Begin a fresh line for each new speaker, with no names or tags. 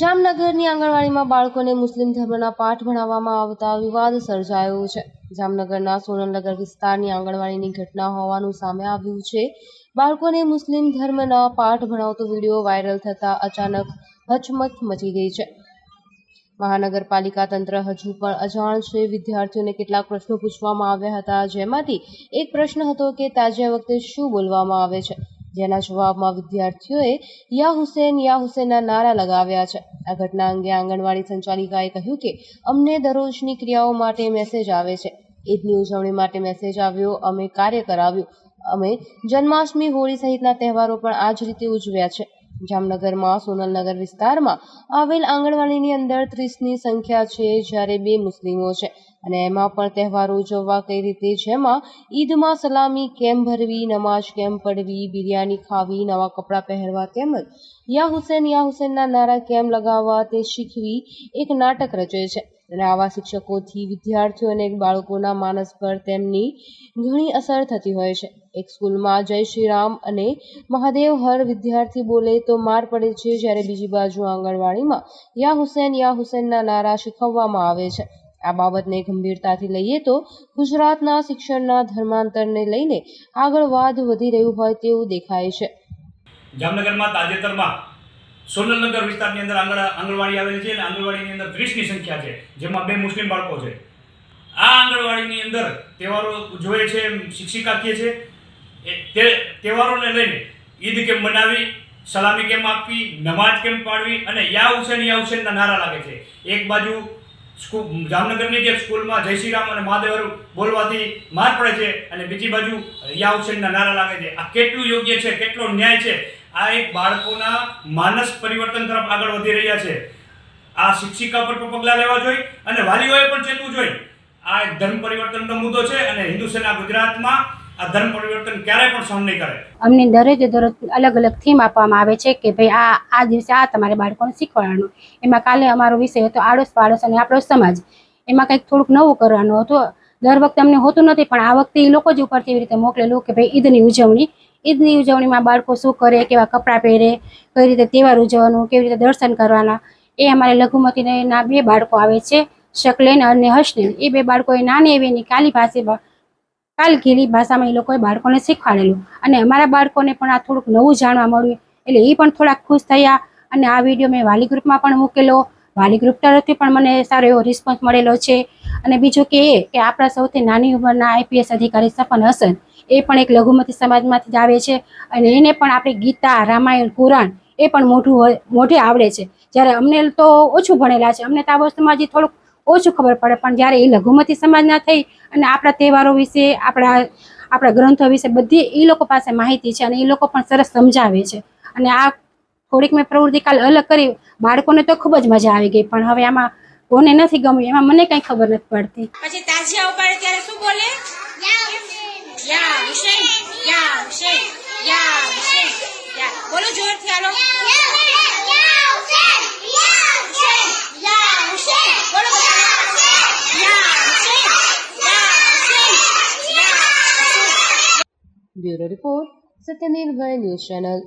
જામનગરની આંગણવાડીમાં બાળકોને મુસ્લિમ ધર્મના પાઠ ભણાવવામાં આવતા વિવાદ સર્જાયો છે. જામનગરના સોનલનગર વિસ્તારની આંગણવાડીની ઘટના હોવાનું સામે આવ્યું છે. બાળકોને મુસ્લિમ ધર્મના પાઠ ભણાવતો વીડિયો વાયરલ થતાં અચાનક હચમચ મચી ગઈ છે. મહાનગરપાલિકા તંત્ર હજુ પણ અજાણ છે. વિદ્યાર્થીઓને કેટલાક પ્રશ્નો પૂછવામાં આવ્યા હતા. જેમાંથી એક પ્રશ્ન હતો કે તાજિયા વખતે શું બોલવામાં આવે છે? જેના જવાબમાં વિદ્યાર્થીઓએ યા હુસેન યા હુસેનના નારા લગાવ્યા છે. આ ઘટના અંગે આંગણવાડી સંચાલિકાએ કહ્યું કે, અમને દરરોજની ક્રિયાઓ માટે મેસેજ આવે છે. ઈદની ઉજવણી માટે મેસેજ આવ્યો, અમે કાર્ય કરાવ્યું. અમે જન્માષ્ટમી, હોળી સહિતના તહેવારો પણ આ જ રીતે ઉજવ્યા છે. જામનગરમાં, સોનલનગર વિસ્તારમાં આવેલ આંગણવાડીની અંદર ત્રીસની સંખ્યા છે જ્યારે બે મુસ્લિમો છે. અને એમાં પણ તહેવારો ઉજવવા કઈ રીતે? જેમાં ઈદમાં સલામી, કેમ ભરવી, નમાઝ કેમ પડવી, બિરયાની ખાવી, નવા કપડાં પહેરવા તેમજ યા હુસેન, યા હુસેનના નારા કેમ લગાવવા તે શીખવી એક નાટક રચે છે. અને આવા શિક્ષકોથી વિદ્યાર્થીઓ અને બાળકોના માનસ પર તેમની ઘણી અસર થતી હોય છે. એક સ્કૂલમાં જય શ્રી રામ અને મહાદેવ હર વિદ્યાર્થી બોલે તો માર પડે છે જ્યારે બીજી બાજુ આંગણવાડીમાં યા હુસેન યા હુસેનના નારા શીખવવામાં આવે છે. આ બાબતને ગંભીરતાથી લઈએ તો ગુજરાતના શિક્ષણના ધર્માંતરને લઈને આગળ વાદ વધી રહ્યું હોય તેવું દેખાય છે.
જામનગરમાં તાજેતરમાં સોનલનગર વિસ્તારની અંદર આંગણ, આંગણવાડી આવેલી છે અને આંગણવાડીની અંદર ત્રીસની સંખ્યા છે, જેમાં બે મુસ્લિમ બાળકો છે. આ આંગણવાડીની અંદર તહેવારો ઉજવે છે, શિક્ષિકા કહે છે. તે, તહેવારોને લઈને ઈદ કેમ મનાવી, સલામી કેમ આપવી નમાજ કેમ પાડવી અને યા હુસેન, યા હુસેનના નારા લાગે છે. એક બાજુ સ્કૂલ જામનગરની જે સ્કૂલમાં જય શ્રી રામ અને મહાદેવર બોલવાથી માર પડે છે અને બીજી બાજુ યા હુસેનના નારા લાગે છે. આ કેટલું યોગ્ય છે, કેટલો ન્યાય છે આ એક બાળકોના માનસ પરિવર્તન તરફ આગળ વધી રહ્યા છે. આ શિક્ષિકા પર પગલાં લેવા જોઈએ અને વાલીઓએ પણ ચેતવું જોઈએ. આ એક ધર્મ પરિવર્તનનો મુદ્દો છે અને હિન્દુ સેના ગુજરાતમાં આ ધર્મ પરિવર્તન ક્યારેય પણ સહન નહીં કરે.
અમને દરેક દરરોજ અલગ અલગ થીમ આપવામાં આવે છે કે ભાઈ આ આ દિવસે આ તમારે બાળકોને શીખવાડવાનું. એમાં કાલે અમારો વિષય હતો આડોશ પાડોશ અને આપણો સમાજ. એમાં કંઈક થોડુંક નવું કરવાનું હતું. દર વખતે અમને હોતું નથી પણ આ વખતે એ લોકો જ ઉપરથી એવી રીતે મોકલેલું કે ભાઈ ઈદની ઉજવણી ઈદની ઉજવણીમાં બાળકો શું કરે, કેવા કપડાં પહેરે, કઈ રીતે તહેવાર ઉજવવાનું, કેવી રીતે દર્શન કરવાના, એ અમારે લઘુમતીના બે બાળકો આવે છે, શકલેન અને હસનેન એ બે બાળકોએ નાની એવી કાલી ભાષામાં કાલગીરી ભાષામાં એ લોકોએ બાળકોને શીખવાડેલું. અને અમારા બાળકોને પણ આ થોડુંક નવું જાણવા મળ્યું. એટલે એ પણ થોડાક ખુશ થયા અને આ વીડિયો મેં વાલી ગ્રુપમાં પણ મૂકેલો. વાલી ગ્રુપ તરફથી પણ મને સારો એવો રિસ્પોન્સ મળેલો છે. અને બીજું કે એ કે આપણા સૌથી નાની ઉંમરના આઈપીએસ અધિકારી સફન હસન, એ પણ એક લઘુમતી સમાજમાંથી જ આવે છે અને એને પણ આપણી ગીતા, રામાયણ કુરાન એ પણ મોઢું મોઢે આવડે છે. જ્યારે અમને તો ઓછું ભણેલા છે. અમને તો આ વસ્તુમાં હજી થોડુંક ઓછું ખબર પડે, પણ જ્યારે એ લઘુમતી સમાજના થઈ અને આપણા તહેવારો વિશે, આપણા આપણા ગ્રંથો વિશે બધી એ લોકો પાસે માહિતી છે અને એ લોકો પણ સરસ સમજાવે છે. અને આ થોડીક મેં પ્રવૃત્તિ કાલ અલગ કરી. બાળકોને તો ખૂબ જ મજા આવી ગઈ, પણ હવે આમાં કોને નથી ગમ્યું એમાં મને કઈ ખબર નથી પડતી.
પછી તાજિયા ઉપાડે ત્યારે શું બોલે? યા હુસેન યા હુસેન યા. બોલો જોરથી હાલો.
Bureau report Satyanirbhay news channel.